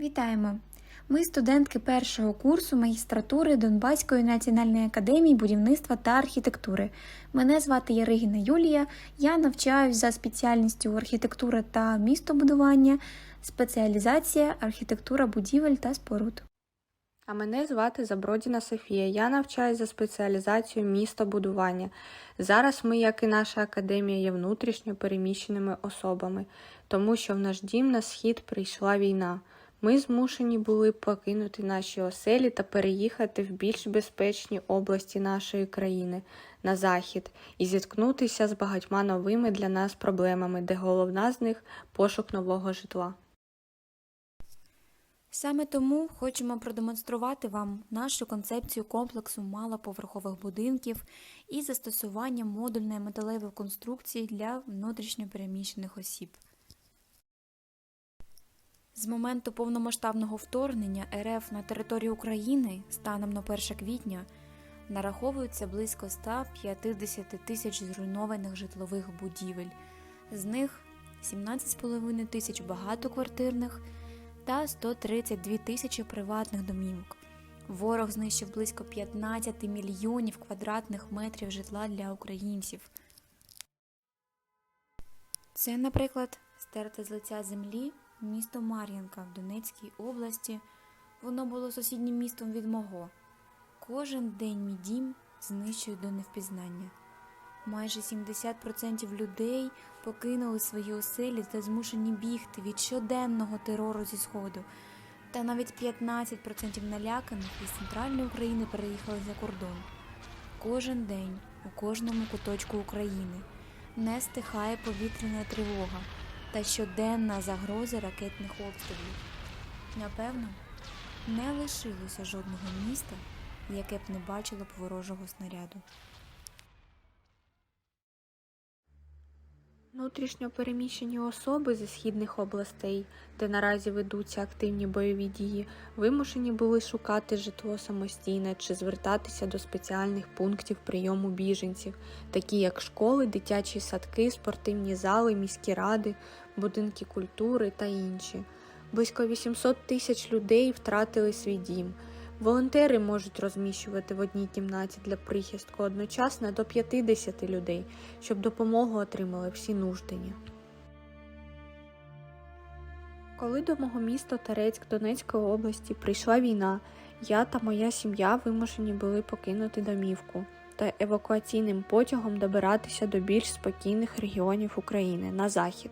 Вітаємо! Ми студентки першого курсу магістратури Донбаської національної академії будівництва та архітектури. Мене звати Яригіна Юлія. Я навчаюсь за спеціальністю архітектура та містобудування, спеціалізація архітектура будівель та споруд. А мене звати Забродіна Софія. Я навчаюся за спеціалізацією містобудування. Зараз ми, як і наша академія, є внутрішньо переміщеними особами, тому що в наш дім на схід прийшла війна. Ми змушені були покинути наші оселі та переїхати в більш безпечні області нашої країни на захід і зіткнутися з багатьма новими для нас проблемами, де головна з них пошук нового житла. Саме тому хочемо продемонструвати вам нашу концепцію комплексу малоповерхових будинків і застосування модульної металевої конструкції для внутрішньопереміщених осіб. З моменту повномасштабного вторгнення РФ на територію України станом на 1 квітня нараховується близько 150 тисяч зруйнованих житлових будівель, з них 17,5 тисяч багатоквартирних та 132 тисячі приватних домівок. Ворог знищив близько 15 мільйонів квадратних метрів житла для українців. Це, наприклад, стерте з лиця землі місто Мар'їнка в Донецькій області. Воно було сусіднім містом від мого. Кожен день мій дім знищують до невпізнання. Майже 70% людей покинули свої оселі та змушені бігти від щоденного терору зі сходу. Та навіть 15% наляканих із центральної України переїхали за кордон. Кожен день у кожному куточку України не стихає повітряна тривога та щоденна загроза ракетних обстрілів. Напевно, не лишилося жодного міста, яке б не бачило б ворожого снаряду. Внутрішньо переміщені особи зі східних областей, де наразі ведуться активні бойові дії, вимушені були шукати житло самостійне чи звертатися до спеціальних пунктів прийому біженців, такі як школи, дитячі садки, спортивні зали, міські ради, будинки культури та інші. Близько 800 тисяч людей втратили свій дім. Волонтери можуть розміщувати в одній кімнаті для прихистку одночасно до 50 людей, щоб допомогу отримали всі нуждені. Коли до мого міста Терецьк Донецької області прийшла війна, я та моя сім'я вимушені були покинути домівку та евакуаційним потягом добиратися до більш спокійних регіонів України на захід.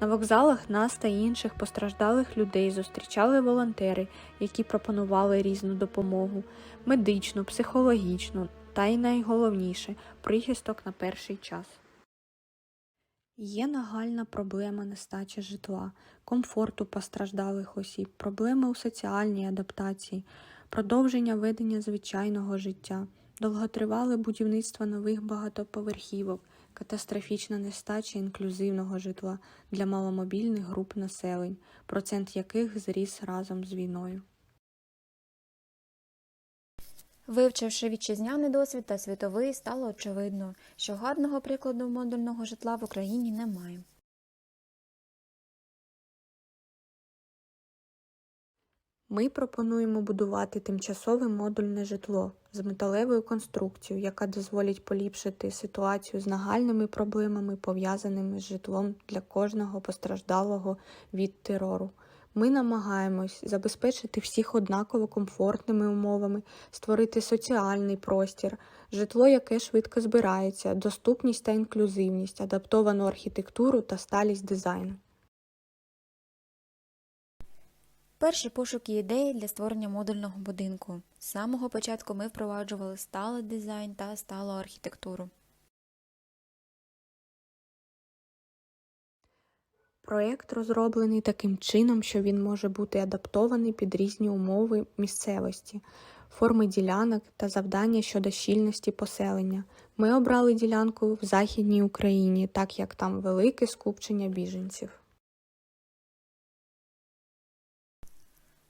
На вокзалах нас та інших постраждалих людей зустрічали волонтери, які пропонували різну допомогу медичну, психологічну та й найголовніше прихисток на перший час. Є нагальна проблема нестачі житла, комфорту постраждалих осіб, проблеми у соціальній адаптації, продовження ведення звичайного життя, довготривале будівництво нових багатоповерхівок, катастрофічна нестача інклюзивного житла для маломобільних груп населень, процент яких зріс разом з війною. Вивчивши вітчизняний досвід та світовий, стало очевидно, що гарного прикладу модульного житла в Україні немає. Ми пропонуємо будувати тимчасове модульне житло з металевою конструкцією, яка дозволить поліпшити ситуацію з нагальними проблемами, пов'язаними з житлом для кожного постраждалого від терору. Ми намагаємось забезпечити всіх однаково комфортними умовами, створити соціальний простір, житло, яке швидко збирається, доступність та інклюзивність, адаптовану архітектуру та сталість дизайну. Перші пошуки ідеї для створення модульного будинку. З самого початку ми впроваджували сталий дизайн та сталу архітектуру. Проєкт розроблений таким чином, що він може бути адаптований під різні умови місцевості, форми ділянок та завдання щодо щільності поселення. Ми обрали ділянку в Західній Україні, так як там велике скупчення біженців.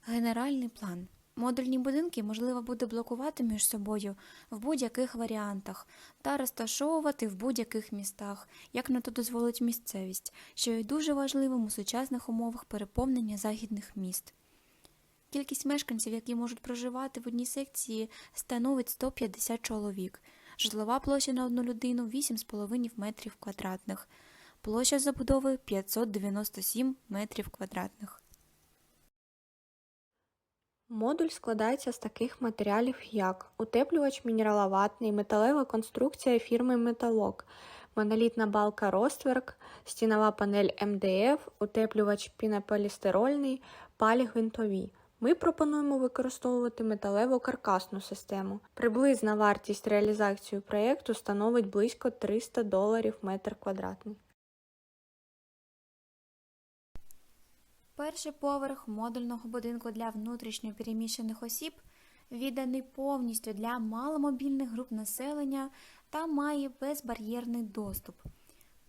Генеральний план. Модульні будинки можливо буде блокувати між собою в будь-яких варіантах та розташовувати в будь-яких містах, як на то дозволить місцевість, що є дуже важливим у сучасних умовах переповнення західних міст. Кількість мешканців, які можуть проживати в одній секції, становить 150 чоловік. Житлова площа на одну людину 8,5 метрів квадратних. Площа забудови 597 метрів квадратних. Модуль складається з таких матеріалів, як утеплювач мінераловатний, металева конструкція фірми Металок, монолітна балка Ростверк, стінова панель МДФ, утеплювач пінополістирольний, палі гвинтові. Ми пропонуємо використовувати металеву каркасну систему. Приблизна вартість реалізації проєкту становить близько 300 доларів метр квадратний. Перший поверх модульного будинку для внутрішньо переміщених осіб відданий повністю для маломобільних груп населення та має безбар'єрний доступ.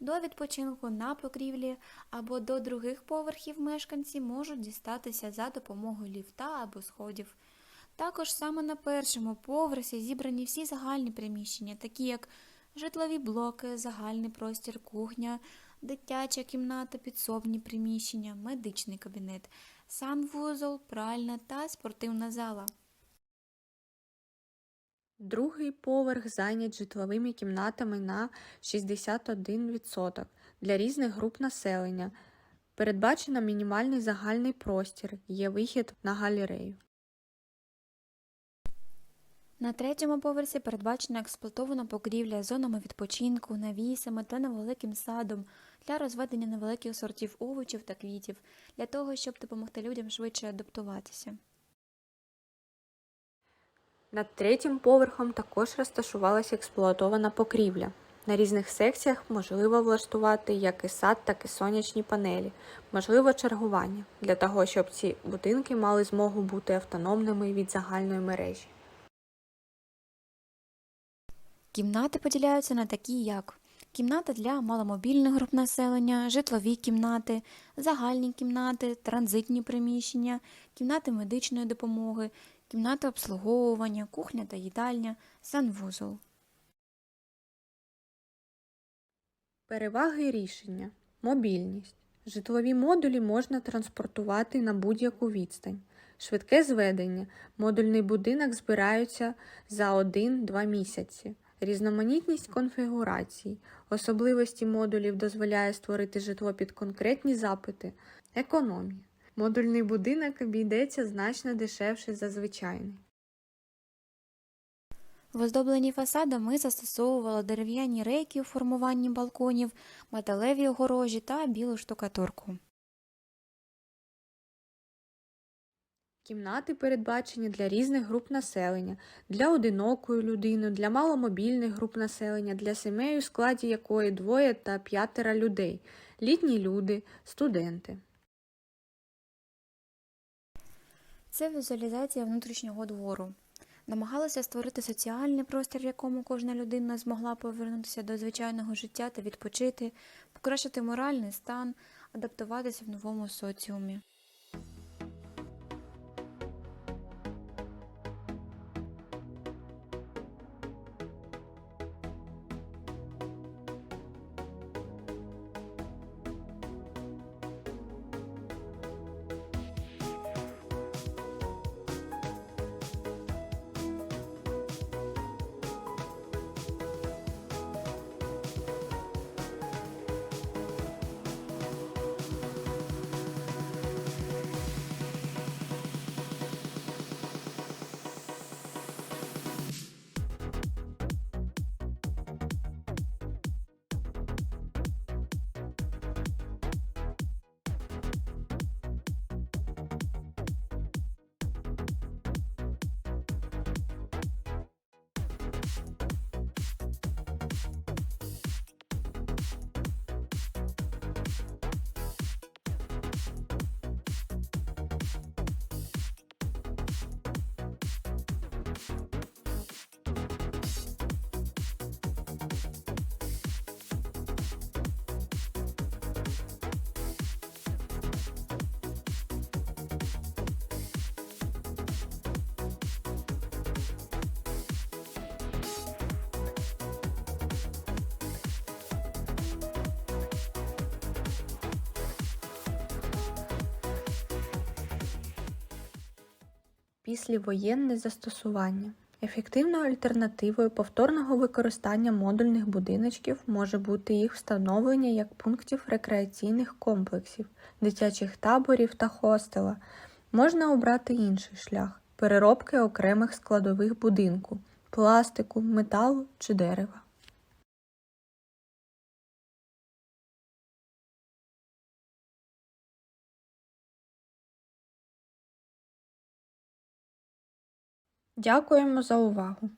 До відпочинку на покрівлі або до других поверхів мешканці можуть дістатися за допомогою ліфта або сходів. Також саме на першому поверсі зібрані всі загальні приміщення, такі як житлові блоки, загальний простір, кухня, дитяча кімната, підсобні приміщення, медичний кабінет, санвузол, пральна та спортивна зала. Другий поверх зайнят житловими кімнатами на 61% для різних груп населення. Передбачено мінімальний загальний простір, є вихід на галерею. На третьому поверсі передбачена експлуатована покрівля з зонами відпочинку, навісами та невеликим садом для розведення невеликих сортів овочів та квітів, для того, щоб допомогти людям швидше адаптуватися. Над третім поверхом також розташувалася експлуатована покрівля. На різних секціях можливо влаштувати як і сад, так і сонячні панелі, можливо чергування, для того, щоб ці будинки мали змогу бути автономними від загальної мережі. Кімнати поділяються на такі, як кімната для маломобільних груп населення, житлові кімнати, загальні кімнати, транзитні приміщення, кімнати медичної допомоги, кімнати обслуговування, кухня та їдальня, санвузол. Переваги рішення. Мобільність. Житлові модулі можна транспортувати на будь-яку відстань. Швидке зведення. Модульний будинок збираються за 1-2 місяці. Різноманітність конфігурацій. Особливості модулів дозволяє створити житло під конкретні запити. Економія. Модульний будинок обійдеться значно дешевше за звичайний. В оздобленні фасада ми застосовували дерев'яні рейки у формуванні балконів, металеві огорожі та білу штукатурку. Кімнати передбачені для різних груп населення, для одинокої людини, для маломобільних груп населення, для сімей, у складі якої двоє та п'ятеро людей, літні люди, студенти. Це візуалізація внутрішнього двору. Намагалися створити соціальний простір, в якому кожна людина змогла повернутися до звичайного життя та відпочити, покращити моральний стан, адаптуватися в новому соціумі. Післявоєнне застосування. Ефективною альтернативою повторного використання модульних будиночків може бути їх встановлення як пунктів рекреаційних комплексів, дитячих таборів та хостела. Можна обрати інший шлях переробки окремих складових будинку пластику, металу чи дерева. Дякуємо за увагу!